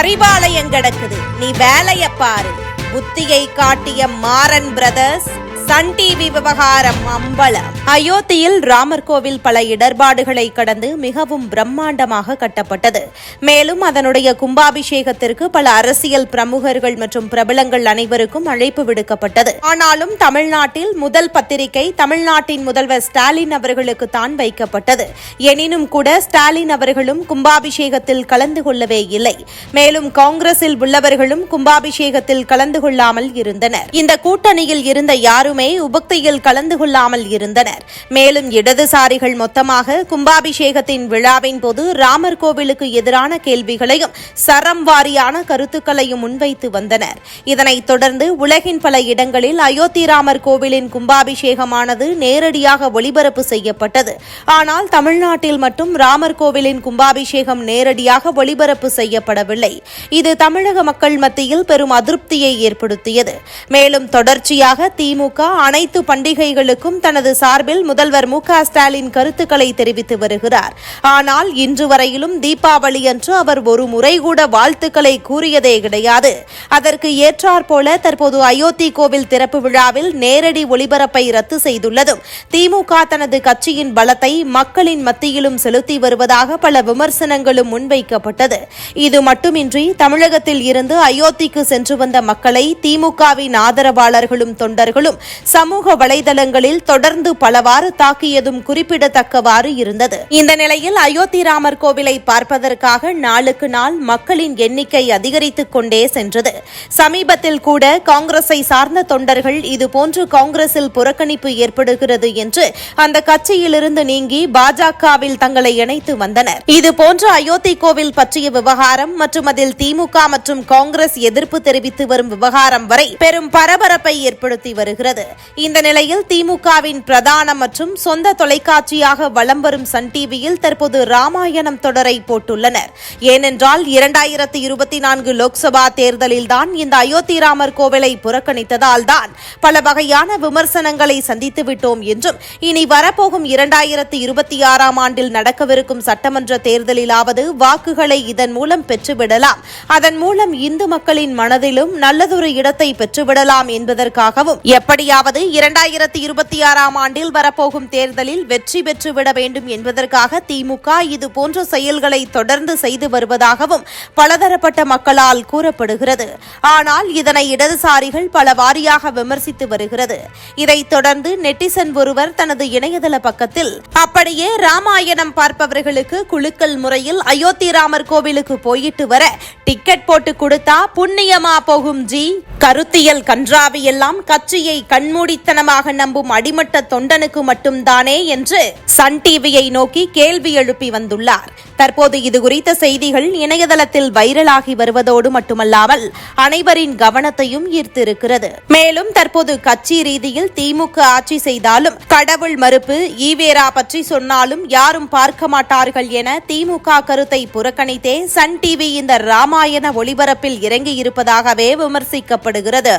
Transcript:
அறிவாலயம் கிடக்குது. நீ வேலைய பாரு. புத்தியை காட்டிய மாறன் பிரதர்ஸ் சன் டிவி விவகாரம் அம்பலம். அயோத்தியில் ராமர் கோவில் பல இடர்பாடுகளை கடந்து மிகவும் பிரம்மாண்டமாக கட்டப்பட்டது. மேலும் அதனுடைய கும்பாபிஷேகத்திற்கு பல அரசியல் பிரமுகர்கள் மற்றும் பிரபலங்கள் அனைவருக்கும் அழைப்பு விடுக்கப்பட்டது. ஆனாலும் தமிழ்நாட்டில் முதல் பத்திரிகை தமிழ்நாட்டின் முதல்வர் ஸ்டாலின் அவர்களுக்கு தான் வைக்கப்பட்டது. எனினும் கூட ஸ்டாலின் அவர்களும் கும்பாபிஷேகத்தில் கலந்து கொள்ளவே இல்லை. மேலும் காங்கிரஸில் உள்ளவர்களும் கும்பாபிஷேகத்தில் கலந்து கொள்ளாமல் இருந்தனர். இந்த கூட்டணியில் இருந்த யாருமே மட்டுமே உபக்தியில் கலந்து கொள்ளாமல் இருந்தனர். மேலும் இடதுசாரிகள் மொத்தமாக கும்பாபிஷேகத்தின் விழாவின் போது ராமர் கோவிலுக்கு எதிரான கேள்விகளையும் சரம் வாரியான கருத்துக்களையும் முன்வைத்து வந்தனர். இதனைத் தொடர்ந்து உலகின் பல இடங்களில் அயோத்தி ராமர் கோவிலின் கும்பாபிஷேகமானது நேரடியாக ஒளிபரப்பு செய்யப்பட்டது. ஆனால் தமிழ்நாட்டில் மட்டும் ராமர் கோவிலின் கும்பாபிஷேகம் நேரடியாக ஒளிபரப்பு செய்யப்படவில்லை. இது தமிழக மக்கள் மத்தியில் பெரும் அதிருப்தியை ஏற்படுத்தியது. மேலும் தொடர்ச்சியாக திமுக அனைத்து பண்டிகைகளுக்கும் தனது சார்பில் முதல்வர் மு ஸ்டாலின் கருத்துக்களை தெரிவித்து வருகிறார். ஆனால் இன்று வரையிலும் தீபாவளி அன்று அவர் ஒரு முறை கூட வாழ்த்துக்களை கூறியதே கிடையாது. அதற்கு ஏற்றாற்போல தற்போது அயோத்தி கோவில் திறப்பு விழாவில் நேரடி ஒளிபரப்பை ரத்து செய்துள்ளதும் திமுக தனது கட்சியின் பலத்தை மக்களின் மத்தியிலும் செலுத்தி வருவதாக பல விமர்சனங்களும் முன்வைக்கப்பட்டது. இது மட்டுமின்றி தமிழகத்தில் இருந்து அயோத்திக்கு சென்று வந்த மக்களை திமுகவின் ஆதரவாளர்களும் தொண்டர்களும் சமூக வலைதளங்களில் தொடர்ந்து பலவாறு தாக்கியதும் குறிப்பிடத்தக்கவாறு இருந்தது. இந்த நிலையில் அயோத்தி ராமர் கோவிலை பார்ப்பதற்காக நாளுக்கு நாள் மக்களின் எண்ணிக்கை அதிகரித்துக் கொண்டே சென்றது. சமீபத்தில் கூட காங்கிரஸை சார்ந்த தொண்டர்கள் இதுபோன்று காங்கிரஸில் புறக்கணிப்பு ஏற்படுகிறது என்று அந்த கட்சியிலிருந்து நீங்கி பாஜகவில் தங்களை இணைத்து வந்தனர். இதுபோன்ற அயோத்தி கோவில் பற்றிய விவகாரம் மற்றும் அதில் திமுக மற்றும் காங்கிரஸ் எதிர்ப்பு தெரிவித்து வரும் விவகாரம் வரை பெரும் பரபரப்பை ஏற்படுத்தி வருகிறது. இந்த நிலையில் திமுகவின் பிரதான மற்றும் சொந்த தொலைக்காட்சியாக வலம் வரும் சன் டிவியில் தற்போது ராமாயணம் தொடரை போட்டுள்ளனர். ஏனென்றால் இரண்டாயிரத்தி இருபத்தி நான்கு லோக்சபா தேர்தலில்தான் இந்த அயோத்தி ராமர் கோவிலை புறக்கணித்ததால் தான் பல வகையான விமர்சனங்களை சந்தித்து விட்டோம் என்றும் இனி வரப்போகும் இரண்டாயிரத்தி இருபத்தி ஆறாம் ஆண்டில் நடக்கவிருக்கும் சட்டமன்ற தேர்தலிலாவது வாக்குகளை இதன் மூலம் பெற்றுவிடலாம். அதன் மூலம் இந்து மக்களின் மனதிலும் நல்லதொரு இடத்தை பெற்றுவிடலாம் என்பதற்காகவும் எப்படி எப்படியாவது இரண்டாயிரத்தி இருபத்தி ஆறாம் ஆண்டில் வரப்போகும் தேர்தலில் வெற்றி பெற்றுவிட வேண்டும் என்பதற்காக திமுக இது போன்ற செயல்களை தொடர்ந்து செய்து வருவதாகவும் பலதரப்பட்ட மக்களால் கூறப்படுகிறது. ஆனால் இதனை இடதுசாரிகள் பல வாரியாக விமர்சித்து வருகிறது. இதைத் தொடர்ந்து நெட்டிசன் ஒருவர் தனது இணையதள பக்கத்தில் அப்படியே ராமாயணம் பார்ப்பவர்களுக்கு குழுக்கள் முறையில் அயோத்தி ராமர் கோவிலுக்கு போயிட்டு வர டிக்கெட் போட்டு கொடுத்தா புண்ணியமா போகும் ஜி. கருத்தியல் கன்றாவி எல்லாம் கட்சியை கண்மூடித்தனமாக நம்பும் அடிமட்ட தொண்டனுக்கு மட்டும்தானே என்று சன் டிவியை நோக்கி கேள்வி எழுப்பி வந்துள்ளார். தற்போது இது குறித்த செய்திகள் இணையதளத்தில் வைரலாகி வருவதோடு மட்டுமல்லாமல் அனைவரின் கவனத்தையும் ஈர்த்திருக்கிறது. மேலும் தற்போது கட்சி ரீதியில் திமுக ஆட்சி செய்தாலும் கடவுள் மறுப்பு ஈவேரா பற்றி சொன்னாலும் யாரும் பார்க்க மாட்டார்கள் என திமுக கருத்தை புறக்கணித்தே சன் டிவி இந்த ராமாயண ஒளிபரப்பில் இறங்கியிருப்பதாகவே விமர்சிக்கப்படுகிறது